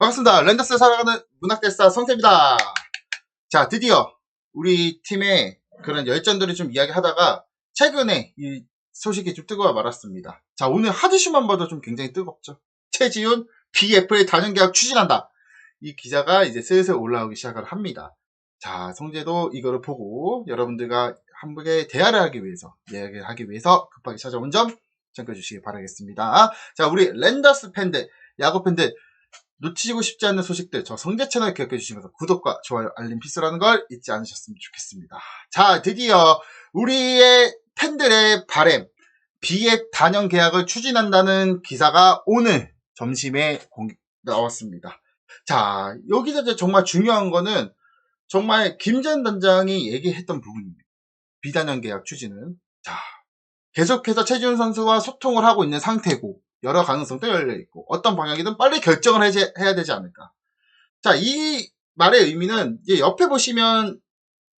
반갑습니다. 랜더스 살아가는 문학대사 성태입니다. 자, 드디어 우리 팀의 그런 열전들을 좀 이야기하다가 최근에 이 소식이 좀 뜨거워 말았습니다. 자, 오늘 하드슈만 봐도 좀 굉장히 뜨겁죠. 최지훈 BFA 단연계약 추진한다. 이 기자가 이제 슬슬 올라오기 시작을 합니다. 자, 성재도 이거를 보고 여러분들과 함께 대화를 하기 위해서, 이야기를 하기 위해서 급하게 찾아온 점 챙겨주시기 바라겠습니다. 자, 우리 랜더스 팬들, 야구 팬들, 놓치고 싶지 않는 소식들 저 성재 채널 기억해 주시면서 구독과 좋아요 알림 필수라는 걸 잊지 않으셨으면 좋겠습니다. 자 드디어 우리의 팬들의 바램 비액 단연 계약을 추진한다는 기사가 오늘 점심에 공개 나왔습니다. 자 여기서 이제 정말 중요한 거는 정말 김 전 단장이 얘기했던 부분입니다. 비단연 계약 추진은 자 계속해서 최지훈 선수와 소통을 하고 있는 상태고 여러 가능성도 열려 있고 어떤 방향이든 빨리 결정을 해야 되지 않을까. 자, 이 말의 의미는 이제 옆에 보시면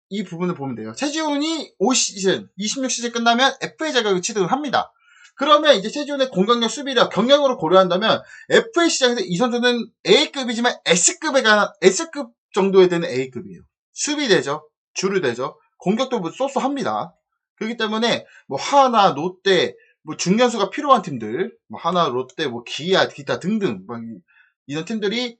이 부분을 보면 돼요. 최지훈이 5시즌, 26시즌 끝나면 FA 자격을 취득을 합니다. 그러면 이제 최지훈의 공격력, 수비력, 경력으로 고려한다면 FA 시장에서 이 선수는 A급이지만 S급에 가는 S급 정도에 되는 A급이에요. 수비되죠. 주류되죠. 공격도 뭐 쏘쏘합니다. 그렇기 때문에 뭐 하나, 롯데, 뭐 중견수가 필요한 팀들, 뭐 하나, 롯데, 뭐 기아, 기타 등등 뭐 이런 팀들이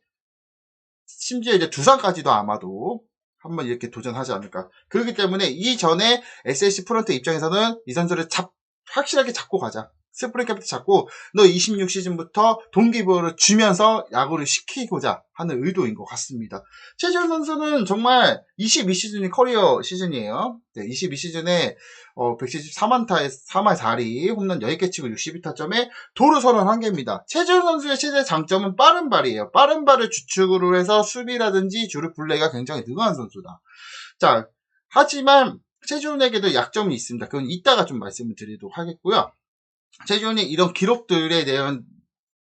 심지어 이제 두산까지도 아마도 한번 이렇게 도전하지 않을까. 그렇기 때문에 이전에 SSC 프런트 입장에서는 이 선수를 잡 확실하게 잡고 가자. 스프링 캐피트 잡고 너 26 시즌부터 동기부여를 주면서 야구를 시키고자 하는 의도인 것 같습니다. 최지훈 선수는 정말 22 시즌이 커리어 시즌이에요. 네, 22 시즌에 어, 174만타에 3할 4리, 홈런 10개 치고 62타점에 도루 선언 1개입니다. 최지훈 선수의 최대 장점은 빠른 발이에요. 빠른 발을 주축으로 해서 수비라든지 주루 플레이가 굉장히 능한 선수다. 자, 하지만 최지훈에게도 약점이 있습니다. 그건 이따가 좀 말씀을 드리도록 하겠고요. 최준이 이런 기록들에 대한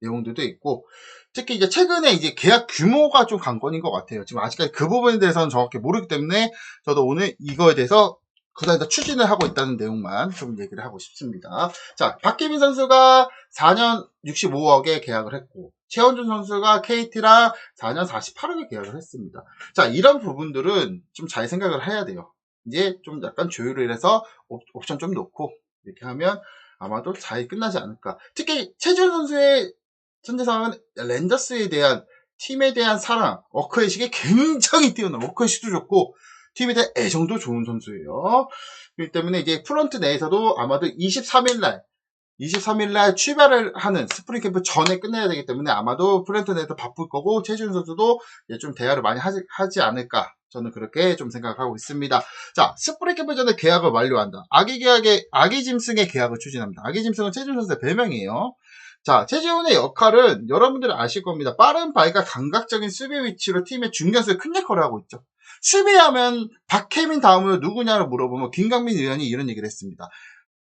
내용들도 있고 특히 이제 최근에 이제 계약 규모가 좀 관건인 것 같아요. 지금 아직까지 그 부분에 대해서는 정확히 모르기 때문에 저도 오늘 이거에 대해서 그다음에 추진을 하고 있다는 내용만 좀 얘기를 하고 싶습니다. 자, 박기민 선수가 4년 65억에 계약을 했고, 최원준 선수가 KT랑 4년 48억에 계약을 했습니다. 자, 이런 부분들은 좀 잘 생각을 해야 돼요. 이제 좀 약간 조율을 해서 옵션 좀 놓고, 이렇게 하면 아마도 잘 끝나지 않을까. 특히 최준 선수의 현재상황은 랜더스에 대한 팀에 대한 사랑, 워크의식이 굉장히 뛰어난 워크의식도 좋고 팀에 대한 애정도 좋은 선수예요. 그렇기 때문에 이제 프런트 내에서도 아마도 23일 날 23일 날 출발을 하는 스프링 캠프 전에 끝내야 되기 때문에 아마도 프런트 내에서 바쁠 거고 최준 선수도 좀 대화를 많이 하지, 하지 않을까 저는 그렇게 좀 생각하고 있습니다. 자, 스프링 캠프 전에 계약을 완료한다. 아기 계약의, 아기 짐승의 계약을 추진합니다. 아기 짐승은 최준 선수의 별명이에요. 자, 최지훈의 역할은 여러분들은 아실 겁니다. 빠른 발과 감각적인 수비 위치로 팀의 중견수에 큰 역할을 하고 있죠. 수비하면 박혜민 다음으로 누구냐를 물어보면 김강민 의원이 이런 얘기를 했습니다.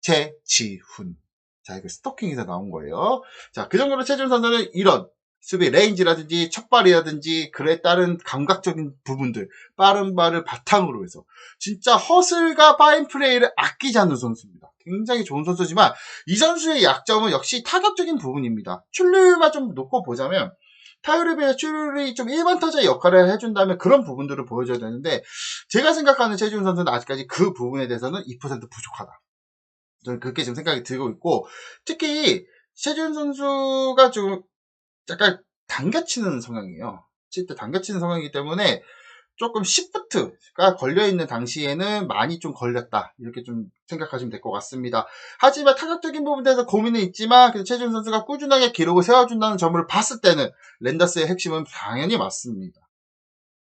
최지훈. 자, 이거 스토킹에서 나온 거예요. 자, 그 정도로 최준 선수는 이런 수비 레인지라든지 첫발이라든지 그에 따른 감각적인 부분들 빠른 발을 바탕으로 해서 진짜 허슬과 파인 플레이를 아끼지 않는 선수입니다. 굉장히 좋은 선수지만 이 선수의 약점은 역시 타격적인 부분입니다. 출루만 좀 놓고 보자면 타율에 비해 출루이 좀 일반 타자의 역할을 해준다면 그런 부분들을 보여줘야 되는데 제가 생각하는 최지훈 선수는 아직까지 그 부분에 대해서는 2% 부족하다. 저는 그렇게 지금 생각이 들고 있고 특히 최지훈 선수가 좀 약간 당겨치는 성향이에요. 칠때 당겨치는 성향이기 때문에 조금 시프트가 걸려있는 당시에는 많이 좀 걸렸다. 이렇게 좀 생각하시면 될 것 같습니다. 하지만 타격적인 부분에 대해서 고민은 있지만, 최준 선수가 꾸준하게 기록을 세워준다는 점을 봤을 때는 랜더스의 핵심은 당연히 맞습니다.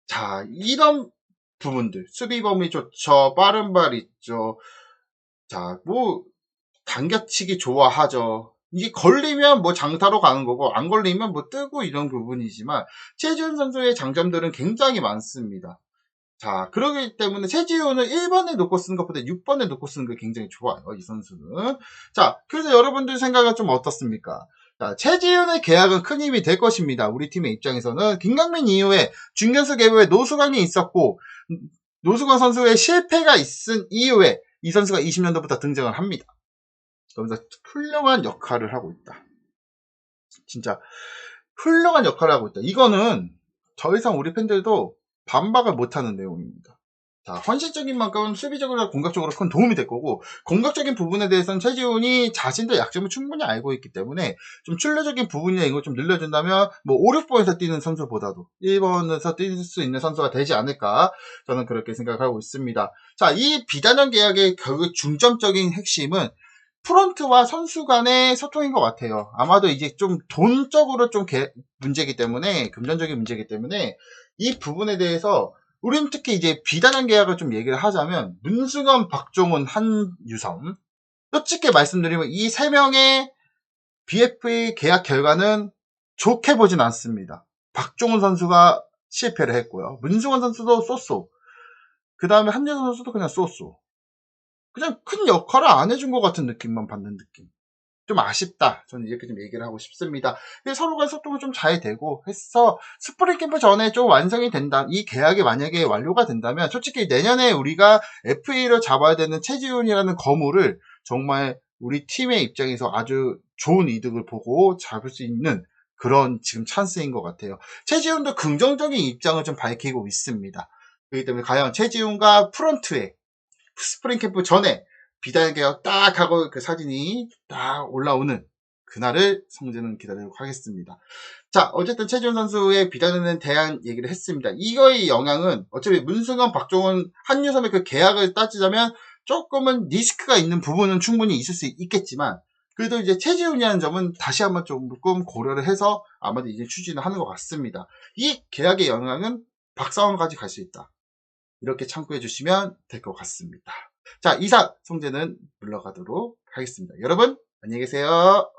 자, 이런 부분들. 수비 범위 좋죠. 빠른 발 있죠. 자, 뭐, 당겨치기 좋아하죠. 이게 걸리면 뭐 장타로 가는 거고 안 걸리면 뭐 뜨고 이런 부분이지만 최지훈 선수의 장점들은 굉장히 많습니다. 자, 그러기 때문에 최지훈을 1번에 놓고 쓰는 것보다 6번에 놓고 쓰는 게 굉장히 좋아요. 이 선수는. 자, 그래서 여러분들 생각은 좀 어떻습니까? 자, 최지훈의 계약은 큰 힘이 될 것입니다. 우리 팀의 입장에서는 김강민 이후에 중견수 개부에 노수강이 있었고 노수강 선수의 실패가 있은 이후에 이 선수가 20년도부터 등장을 합니다. 그러면서 훌륭한 역할을 하고 있다. 진짜 훌륭한 역할을 하고 있다. 이거는 더 이상 우리 팬들도 반박을 못하는 내용입니다. 자, 헌신적인 만큼 수비적으로 공격적으로 큰 도움이 될 거고 공격적인 부분에 대해서는 최지훈이 자신도 약점을 충분히 알고 있기 때문에 좀 출루적인 부분이나 이걸 좀 늘려준다면 뭐 5, 6번에서 뛰는 선수보다도 1번에서 뛸 수 있는 선수가 되지 않을까 저는 그렇게 생각하고 있습니다. 자, 이 비단형 계약의 결국 중점적인 핵심은 프런트와 선수 간의 소통인 것 같아요. 아마도 이제 좀 돈적으로 좀 개- 문제이기 때문에 금전적인 문제이기 때문에 이 부분에 대해서 우리는 특히 이제 비단형 계약을 좀 얘기를 하자면 문승원, 박종훈, 한유섬 솔직히 말씀드리면 이 세 명의 BFA 계약 결과는 좋게 보진 않습니다. 박종훈 선수가 실패를 했고요. 문승원 선수도 쏘쏘. 그 다음에 한유섬 선수도 그냥 쏘쏘. 그냥 큰 역할을 안 해준 것 같은 느낌만 받는 느낌. 좀 아쉽다. 저는 이렇게 좀 얘기를 하고 싶습니다. 근데 서로 간 소통이 좀잘 되고 해서 스프링 캠프 전에 좀 완성이 된다. 이 계약이 만약에 완료가 된다면 솔직히 내년에 우리가 FA로 잡아야 되는 최지훈이라는 거물을 정말 우리 팀의 입장에서 아주 좋은 이득을 보고 잡을 수 있는 그런 지금 찬스인 것 같아요. 최지훈도 긍정적인 입장을 좀 밝히고 있습니다. 그렇기 때문에 과연 최지훈과 프런트에 스프링 캠프 전에 비단 계약 딱 하고 그 사진이 딱 올라오는 그날을 성재는 기다리도록 하겠습니다. 자, 어쨌든 최지훈 선수의 비단에 대한 얘기를 했습니다. 이거의 영향은 어차피 문승원, 박종원, 한유섬의 그 계약을 따지자면 조금은 리스크가 있는 부분은 충분히 있을 수 있겠지만 그래도 이제 최지훈이라는 점은 다시 한번 조금 고려를 해서 아마도 이제 추진을 하는 것 같습니다. 이 계약의 영향은 박사원까지 갈 수 있다. 이렇게 참고해 주시면 될 것 같습니다. 자, 이상 성재는 물러가도록 하겠습니다. 여러분, 안녕히 계세요.